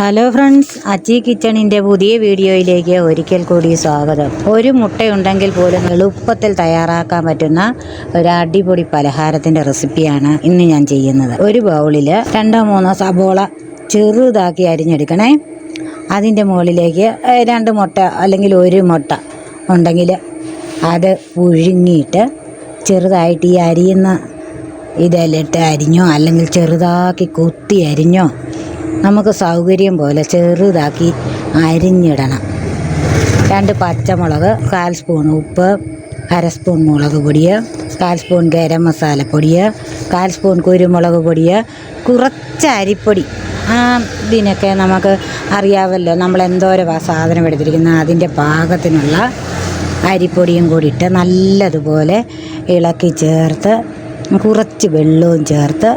Hello friends അച്ചി കിച്ചണിന്റെ പുതിയ വീഡിയോയിലേക്ക് ഒരിക്കൽ കൂടി സ്വാഗതം. ഒരു മുട്ടയുണ്ടെങ്കിൽ പോലും എളുപ്പത്തിൽ തയ്യാറാക്കാൻ പറ്റുന്ന ഒരു അടിപൊളി പലഹാരത്തിന്റെ റെസിപ്പിയാണ് ഇന്ന് ഞാൻ ചെയ്യുന്നത്. ഒരു ബൗളിൽ രണ്ടോ മൂന്നോ സബോള ചെറുതാക്കി അരിഞ്ഞെടുക്കണേ. അതിന്റെ മുകളിലേക്ക് രണ്ട് മുട്ട അല്ലെങ്കിൽ ഒരു മുട്ട ഉണ്ടെങ്കിൽ അത് പുഴുങ്ങിയിട്ട് ചെറുതായിട്ട് ഈ അരിയുന്ന ഇതെല്ലാം അരിഞ്ഞോ അല്ലെങ്കിൽ ചെറുതാക്കി കുത്തി അരിഞ്ഞോ നമുക്ക് സൗകര്യം പോലെ ചെറുതാക്കി അരിഞ്ഞിടണം. രണ്ട് പച്ചമുളക് കാൽ സ്പൂൺ ഉപ്പ് അര സ്പൂൺ മുളക് പൊടി കാൽ സ്പൂൺ ഗരം മസാലപ്പൊടി കാൽ സ്പൂൺ കുരുമുളക് പൊടി കുറച്ച് അരിപ്പൊടി. ആ ഇതിനൊക്കെ നമുക്ക് അറിയാമല്ലോ നമ്മൾ എന്തോരം സാധനം എടുത്തിരിക്കുന്ന അതിന്റെ പാകത്തിനുള്ള അരിപ്പൊടിയും കൂടി ഇട്ട് നല്ലതുപോലെ ഇളക്കി ചേർത്ത് കുറച്ച് വെള്ളവും ചേർത്ത്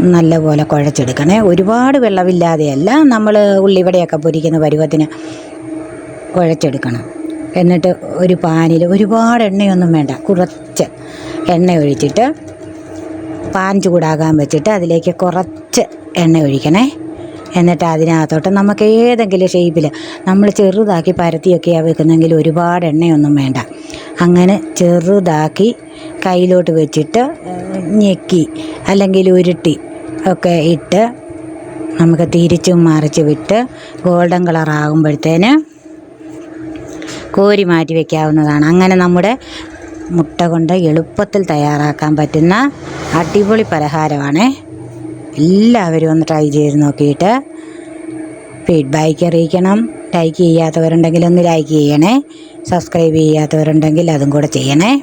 നല്ലപോലെ കുഴച്ചെടുക്കണേ. ഒരുപാട് വെള്ളമില്ലാതെയല്ല നമ്മൾ ഉള്ളിവടയൊക്കെ പൊരിക്കുന്ന പരുവത്തിന് കുഴച്ചെടുക്കണം. എന്നിട്ട് ഒരു പാനിൽ ഒരുപാട് എണ്ണയൊന്നും വേണ്ട. കുറച്ച് എണ്ണ ഒഴിച്ചിട്ട് പാൻ ചൂടാകാൻ വെച്ചിട്ട് അതിലേക്ക് കുറച്ച് എണ്ണ ഒഴിക്കണേ. എന്നിട്ട് അതിനകത്തോട്ട് നമുക്ക് ഏതെങ്കിലും ഷേപ്പിൽ നമ്മൾ ചെറുതാക്കി പരത്തിയൊക്കെയാണ് വെക്കുന്നെങ്കിൽ ഒരുപാട് എണ്ണയൊന്നും വേണ്ട. അങ്ങനെ ചെറുതാക്കി കയ്യിലോട്ട് വെച്ചിട്ട് ഞെക്കി അല്ലെങ്കിൽ ഉരുട്ടി ഒക്കെ ഇട്ട് നമുക്ക് തിരിച്ചും മറിച്ച് വിട്ട് ഗോൾഡൻ കളർ ആകുമ്പോഴത്തേന് കോരി മാറ്റി വയ്ക്കാവുന്നതാണ് അങ്ങനെ നമ്മുടെ മുട്ട കൊണ്ട് എളുപ്പത്തിൽ തയ്യാറാക്കാൻ പറ്റുന്ന അടിപൊളി പലഹാരമാണ്. എല്ലാവരും ഒന്ന് ട്രൈ ചെയ്ത് നോക്കിയിട്ട് ഫീഡ്ബാക്ക് അറിയിക്കണം. ലൈക്ക് ചെയ്യാത്തവരുണ്ടെങ്കിൽ ഒന്ന് ലൈക്ക് ചെയ്യണേ. സബ്സ്ക്രൈബ് ചെയ്യാത്തവരുണ്ടെങ്കിൽ അതും കൂടെ ചെയ്യണേ.